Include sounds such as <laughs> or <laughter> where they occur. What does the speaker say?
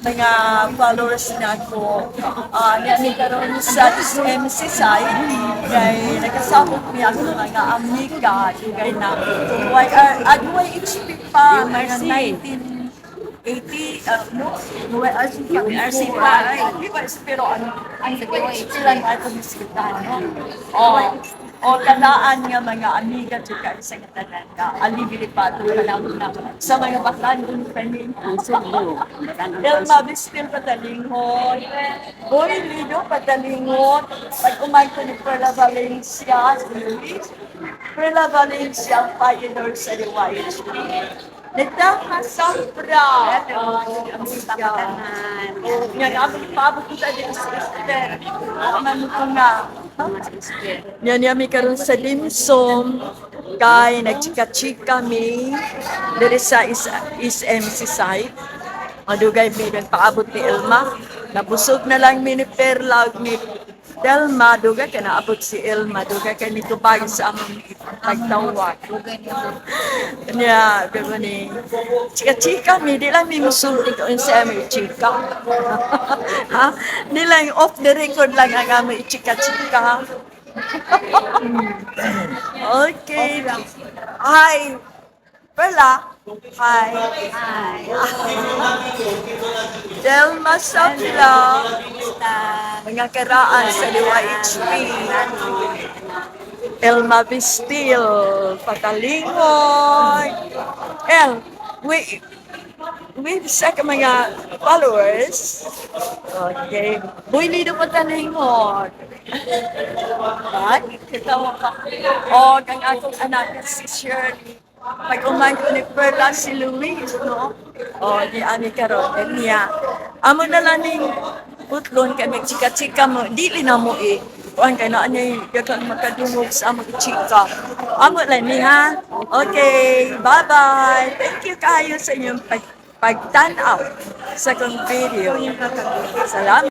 mga followers na ko. Uh, niya ni karon sa MC side kay nakasabot niya ako ng mga amiga kay na why are adway HP pa mga 1980 uh, no no RC kami RC pa. Pero ano ang HP lang ato biskutan no? Oh o kanaan nga mga amiga tsaka sa katanan ka alibili pa ito kanang na. Sa mga baklan kung kanin Elma Bispil patalingon. Boy Lido patalingon. Pag umagto ni Perla Valencia Perla Valencia pioneer sa YHP Nagdaka sobra. Nga namin paabot ko sa din sa sister. Ano ko nga. Yami karon sa Limsom kay nagchika-chika mi diri sa is, is MC site. Madugay mi paabot ni Elma. Nabusog na lang mi ni Perla ni Delma, dugay ka naabot si Elma, dugay ka ni tubag sa among pagtawag. Kanya, gabo ni chika-chika mi, di lang mi musulti ko sa aming chika. <laughs> ha? Di lang off the record lang ang aming chika-chika. <laughs> okay. Hi. Perla. Hi. Hi. Delma Sapla. Mga karaan sa DYHP. Elma Bistil. Patalingoy. El, we, we sa mga followers. Okay. Boy, lido patalingon. Ay, kitawa ka. O, kang akong anak si Shirley. Pag umay ko ni Perla si Luis, no? O, di ani karon eh, niya. Amo na lang ning utlon kami chika-chika mo. Dili na mo eh. Kuan kay na niya yakan makadungog sa among chika. Amo lang ni ha. Okay, bye-bye. Thank you kayo sa inyong pag pagtanaw sa kong video. Salamat.